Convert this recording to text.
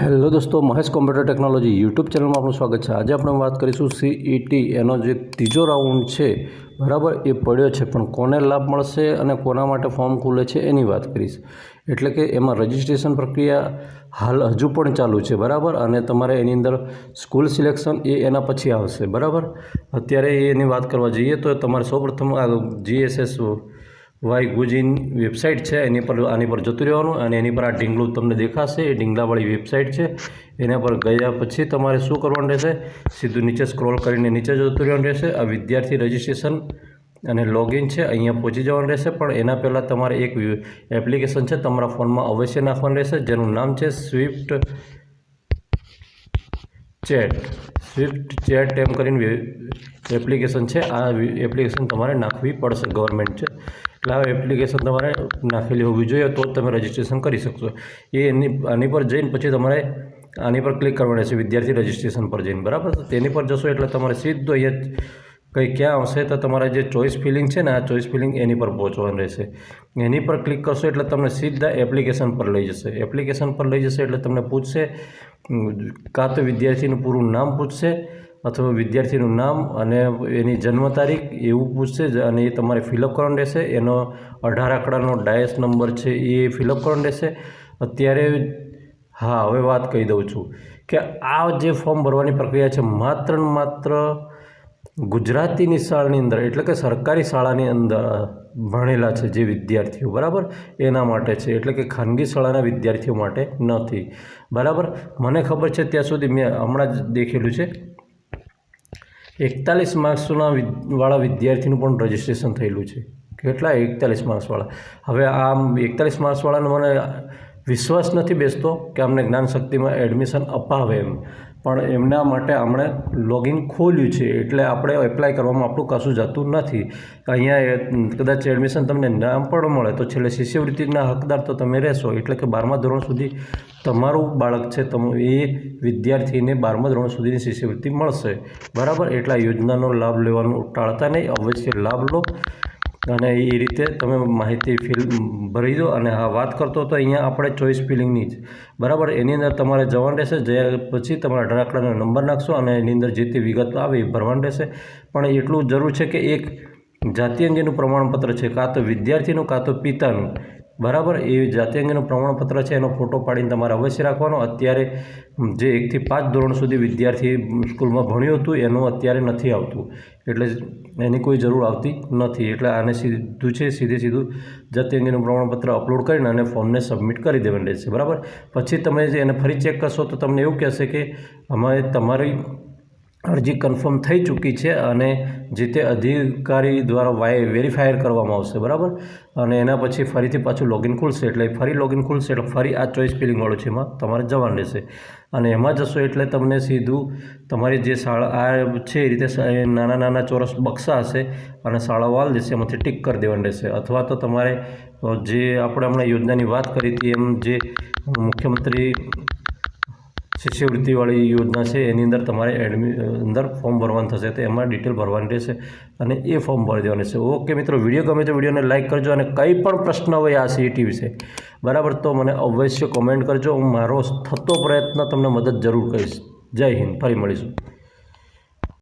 Hello દોસ્તો, Mahesh computer technology YouTube ચેનલમાં આપનું સ્વાગત છે. આજે આપણે વાત કરીશું સીઈટી એનો જે ત્રીજો રાઉન્ડ છે, બરાબર, એ પડ્યો છે, પણ કોને લાભ મળશે અને કોના માટે ફોર્મ ખુલે છે એની વાત કરીશ. એટલે કે એમાં રજિસ્ટ્રેશન પ્રક્રિયા હાલ હજુ પણ ચાલુ છે, બરાબર, અને તમારે એની અંદર સ્કૂલ સિલેક્શન એ એના પછી આવશે, બરાબર? અત્યારે એની વાત કરવા જઈએ તો તમારે સૌપ્રથમ આ જીએસએસ વાય ગુજીન વેબસાઇટ છે, એની પર, આની પર જતું રહેવાનું અને એની પર આ ઢીંગલું તમને દેખાશે. એ ઢીંગલાવાળી વેબસાઇટ છે. એના પર ગયા પછી તમારે શું કરવાનું રહેશે? સીધું નીચે સ્ક્રોલ કરીને નીચે જતું રહેવાનું રહેશે. આ વિદ્યાર્થી રજિસ્ટ્રેશન અને લોગિન છે, અહીંયા પહોંચી જવાનું રહેશે. પણ એના પહેલાં તમારે એક એપ્લિકેશન છે, તમારા ફોનમાં અવશ્ય નાખવાનું રહેશે. જેનું નામ છે સ્વિફ્ટ ચેટ. સ્વિફ્ટ ચેટ એમ કરીને એપ્લિકેશન છે. આ એપ્લિકેશન તમારે નાખવી પડશે. ગવર્મેન્ટ છે. એટલે એપ્લિકેશન તમારે નાખેલી હોવી જોઈએ તો જ તમે રજિસ્ટ્રેશન કરી શકશો. એ એની, આની પર જઈને પછી તમારે આની પર ક્લિક કરવાનું રહેશે, વિદ્યાર્થી રજિસ્ટ્રેશન પર જઈને, બરાબર? તો તેની પર જશો એટલે તમારે સીધો અહીંયા કંઈ ક્યાં આવશે તો તમારે જે ચોઈસ ફિલિંગ છે ને, આ ચોઈસ ફિલિંગ એની પર પહોંચવાનું રહેશે. એની પર ક્લિક કરશો એટલે તમને સીધા એપ્લિકેશન પર લઈ જશે. એપ્લિકેશન પર લઈ જશે એટલે તમને પૂછશે કાં તો વિદ્યાર્થીનું પૂરું નામ પૂછશે અથવા વિદ્યાર્થીનું નામ અને એની જન્મ તારીખ એવું પૂછશે જ અને એ તમારે ફિલઅપ કરવાનું રહેશે. એનો અઢાર આંકડાનો ડાયસ નંબર છે એ ફિલઅપ કરવાનો રહેશે. અત્યારે હા, હવે વાત કહી દઉં છું કે આ જે ફોર્મ ભરવાની પ્રક્રિયા છે માત્ર માત્ર ગુજરાતીની શાળાની અંદર, એટલે કે સરકારી શાળાની અંદર ભણેલા છે જે વિદ્યાર્થીઓ, બરાબર? એના માટે છે, એટલે કે ખાનગી શાળાના વિદ્યાર્થીઓ માટે નથી. બરાબર? મને ખબર છે ત્યાં સુધી મેં હમણાં જ દેખેલું છે. એકતાલીસ માર્ક્સના વાળા વિદ્યાર્થીનું પણ રજિસ્ટ્રેશન થયેલું છે. કેટલા એકતાલીસ માર્ક્સવાળા? હવે આમ એકતાલીસ માર્ક્સવાળાનો મને વિશ્વાસ નથી બેસતો કે અમને જ્ઞાન શક્તિમાં એડમિશન અપાવે એમ. પણ એમના માટે આપણે લોગિન ખોલ્યું છે એટલે આપણે એપ્લાય કરવામાં આપણું કશું જતું નથી. અહીંયા કદાચ એડમિશન તમને ના પણ મળે તો છેલ્લે શિષ્યવૃત્તિના હકદાર તો તમે રહેશો એટલે કે બારમા ધોરણ સુધી તમારું બાળક છે તમ એ વિદ્યાર્થીને બારમા ધોરણ સુધીની શિષ્યવૃત્તિ મળશે. બરાબર? એટલે યોજનાનો લાભ લેવાનું ટાળતા નહીં. અવશ્ય લાભ લો. અને એ રીતે તમે માહિતી ફિલ, ભરી દો અને હા, વાત કરતો તો અહીંયા આપણે ચોઈસ ફિલિંગની જ. બરાબર? એની અંદર તમારે જવાનું રહેશે, જયા પછી તમારા અઢાર આંકડાનો નંબર નાખશો અને એની અંદર જે તે વિગત આવે એ ભરવાનું રહેશે. પણ એટલું જરૂર છે કે એક જાતિ અંગેનું પ્રમાણપત્ર છે, કાં તો વિદ્યાર્થીનું, કાં તો પિતાનું. બરાબર, એ જાતિ અંગેનું પ્રમાણપત્ર છે, એનો ફોટો પાડીને તમારે અવશ્ય રાખવાનો. અત્યારે જે એકથી પાંચ ધોરણ સુધી વિદ્યાર્થી સ્કૂલમાં ભણ્યું હતું, એનું અત્યારે નથી આવતું. એટલે એની કોઈ જરૂર આવતી નથી. એટલે આને સીધું છે, સીધે સીધું જાતિ અંગેનું પ્રમાણપત્ર અપલોડ કરીને અને ફોર્મને સબમિટ કરી દેવાનું રહેશે. બરાબર? પછી તમે જે એને ફરી ચેક કરશો તો તમને એવું કહેશે કે, અમારે તમારી અરજી કન્ફર્મ થઈ ચૂકી છે અને જે તે અધિકારી દ્વારા વાય વેરીફાયર કરવામાં આવશે, બરાબર? અને એના પછી ફરીથી પાછું લોગિન ખુલશે એટલે ફરી લોગિન ખુલશે એટલે ફરી આ ચોઈસ ફિલિંગવાળું છે એમાં તમારે જવાનું રહેશે. અને એમાં જશો એટલે તમને સીધું તમારી જે શાળા, આ છે એ રીતે નાના નાના ચોરસ બક્સા હશે અને શાળા વાલ દેશે એમાંથી ટીક કરી દેવાનું રહેશે. અથવા તો તમારે જે આપણે હમણાં યોજનાની વાત કરી હતી એમ જે મુખ્યમંત્રી શિષ્યવૃત્તિવાળી યોજના છે, એની અંદર તમારે એડમિ અંદર ફોર્મ ભરવાનું થશે, તો એમાં ડિટેલ ભરવાની રહેશે અને એ ફોર્મ ભરી દેવાનું છે ઓકે મિત્રો, વીડિયો ગમે તો વિડીયોને લાઇક કરજો અને કંઈ પણ પ્રશ્ન હોય આ સીઈટી વિશે, બરાબર? તો મને અવશ્ય કોમેન્ટ કરજો. હું મારો થતો પ્રયત્ન તમને મદદ જરૂર કરીશ. જય હિન્દ. ફરી મળીશું.